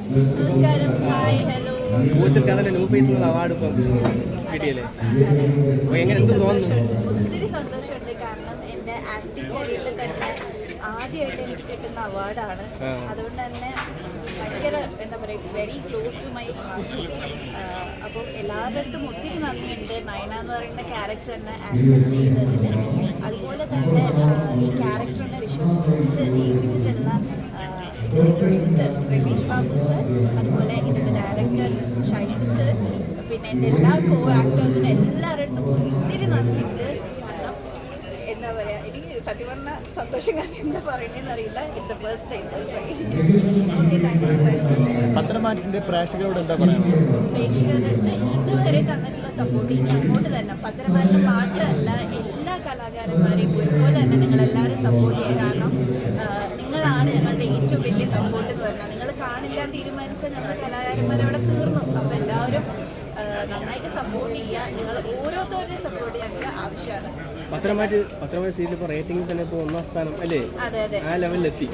നമസ്കാരം. Hi hello. പൂച്ചക്കാരന്റെ new face എന്നുള്ള award ഇപ്പം കിട്ടിയല്ലേ? അപ്പോൾ എങ്ങനെ എന്ത് തോന്നുന്നു? ഒത്തിരി സന്തോഷമുണ്ട്. കാരണം എന്റെ ആക്ടിംഗ് കരിയറിൽ തന്നെ ആദ്യമായിട്ട് എനിക്ക് കിട്ടുന്ന അവാർഡാണ്. അതുകൊണ്ട് തന്നെ ഭയങ്കര എന്താ പറയുക വെരി ക്ലോസ് ടു മൈ അപ്പോൾ എല്ലാവരുടെ ഒത്തിരി നന്ദിയുണ്ട്. നയന എന്ന് പറയുന്ന ക്യാരക്ടറിനെ ആക്സെപ്റ്റ് ചെയ്യുന്നതിന്. അതുപോലെ തന്നെ ഈ ക്യാരക്ടറിനെ വിശ്വസിച്ച് ഏൽപ്പിച്ചിട്ടുള്ള പ്രൊഡ്യൂസർ രമേഷ് ബാബു സർ അതുപോലെ ഇതിന്റെ ഡയറക്ടർ ഷൈൻ സർ പിന്നെ എന്റെ എല്ലാ കോ ആക്ടേഴ്സിനും എല്ലാവരുടെ അടുത്തും ഒത്തിരി നന്ദിയുണ്ട്. കാരണം എന്താ പറയുക എനിക്ക് സത്യം പറഞ്ഞ സന്തോഷം കാരണം എന്താ പറയുന്നതെന്ന് അറിയില്ല. It's a first time okay thank you പത്രമാറ്റിന്റെ പ്രേക്ഷകരോട് എന്താ പറയുന്നത് പ്രേക്ഷകരുടെ ഇതുവരെ തന്നിട്ടുള്ള സപ്പോർട്ട് ഇനി അങ്ങോട്ട് തന്നെ. പത്രമാറ്റിന് മാത്രമല്ല എല്ലാ കലാകാരന്മാരെയും ഒരുപോലെ തന്നെ നിങ്ങളെല്ലാവരും സപ്പോർട്ട് ചെയ്യുക കാരണം നിങ്ങളാണ് ഞങ്ങളുടെ ഏറ്റവും വലിയ സപ്പോർട്ട് എന്ന് പറഞ്ഞാൽ നിങ്ങൾ കാണില്ല തീരുമാനിച്ച ഞങ്ങൾ കലാകാരന്മാരവിടെ തീർന്നു. അപ്പോൾ എല്ലാവരും നന്നായിട്ട് സപ്പോർട്ട് ചെയ്യുക. നിങ്ങൾ ഓരോരുത്തരുടെയും സപ്പോർട്ട് ഞങ്ങൾക്ക് ആവശ്യമാണ്. പത്രമായിട്ട് പത്രമാറ്റ് സീരിയൽ ഇപ്പോൾ റേറ്റിംഗിൽ തന്നെ ഇപ്പോൾ ഒന്നാം സ്ഥാനം അല്ലേ? ആ ലെവലിലെത്തി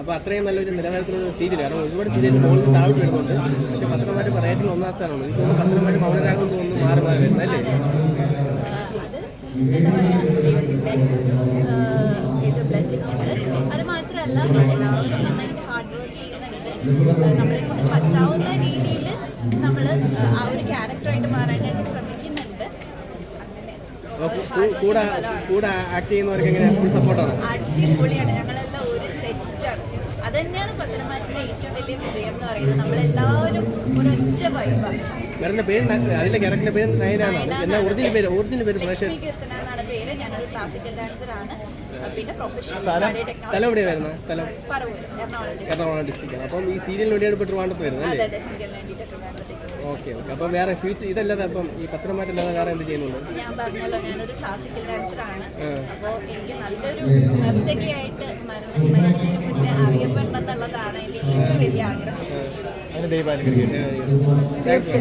അപ്പോൾ അത്രയും നല്ലൊരു നിലവാരത്തിലുള്ള സീരിയൽ കാരണം ഒരുപാട് സീരിയൽ മുകളിൽ താഴോട്ട് വരുന്നുണ്ട്. പക്ഷേ പത്രമായിട്ട് റേറ്റിംഗ് ഒന്നാം സ്ഥാനമാണ്. എനിക്ക് തോന്നുന്നു പത്രമാറ്റ് മൗനരാഗം തോന്നുന്നു മാറി മാറി വരുന്നത് അല്ലേ? എന്താ പറയുക ദൈവത്തിന്റെ ഇത് ബ്ലെസ്സിങ് ഉണ്ട് അത് മാത്രമല്ല എല്ലാവരും നന്നായിട്ട് ഹാർഡ് വർക്ക് ചെയ്യുന്നുണ്ട് നമ്മളെ കൊണ്ട് പറ്റാവുന്ന രീതിയിൽ നമ്മൾ ആ ഒരു ക്യാരക്ടറായിട്ട് മാറാനായിട്ട് ശ്രമിക്കുന്നുണ്ട് കൂടെ കൂടെ ആക്ട് ചെയ്യുന്നവർക്ക് എങ്ങനെ സപ്പോർട്ടാണ് അടിപൊളിയാണ്. ഞങ്ങളെല്ലാം പത്തനംതിട്ടയുടെ ഏറ്റവും വലിയ വിജയം എന്ന് പറയുന്നത് നമ്മളെല്ലാവരും ഒരൊറ്റ വൈബാണ് വേറെ പേര് അതിലെ ക്യാരക്ടറിന്റെ പേര് നയനാണ് എന്നാ ഒറിജിനൽ പേര്? ഒറിജിനൽ പേര് പ്രേക്ഷകർ ലക്ഷ്മി കീർത്തന എന്നാണ് പേര്. ഞാനൊരു ക്ലാസിക്കൽ ആണ്. പിന്നെ പ്രൊഫഷണൽ സ്ഥലം എവിടെയാണ് വരുന്നത് സ്ഥലം എറണാകുളം ഡിസ്ട്രിക്റ്റ് അപ്പം ഈ സീരിയലിന് വേണ്ടിയാണ് ഇപ്പോൾ ട്രിവാൻഡ്രത്ത് വരുന്നത് അല്ലേ സീരിയലിന് വേണ്ടിയിട്ട് ട്രിവാൻഡ്രത്തേക്ക്. Okay okay. അപ്പോൾ വേറെ ഫ്യൂച്ചർ ഇതല്ലാതെ അപ്പം ഈ പത്രമാറ്റല്ലാതെ വേറെ എന്ത് ചെയ്യുന്നുണ്ട്? ഞാൻ പറഞ്ഞല്ലോ ഞാനൊരു ക്ലാസിക്കൽ ഡാൻസറാണ്. അപ്പോൾ എനിക്ക് നല്ലൊരു നർത്തകിയായിട്ട് ആഗ്രഹം. അതിന് ദൈവാനുഗ്രഹിക്കട്ടെ താങ്ക്സ്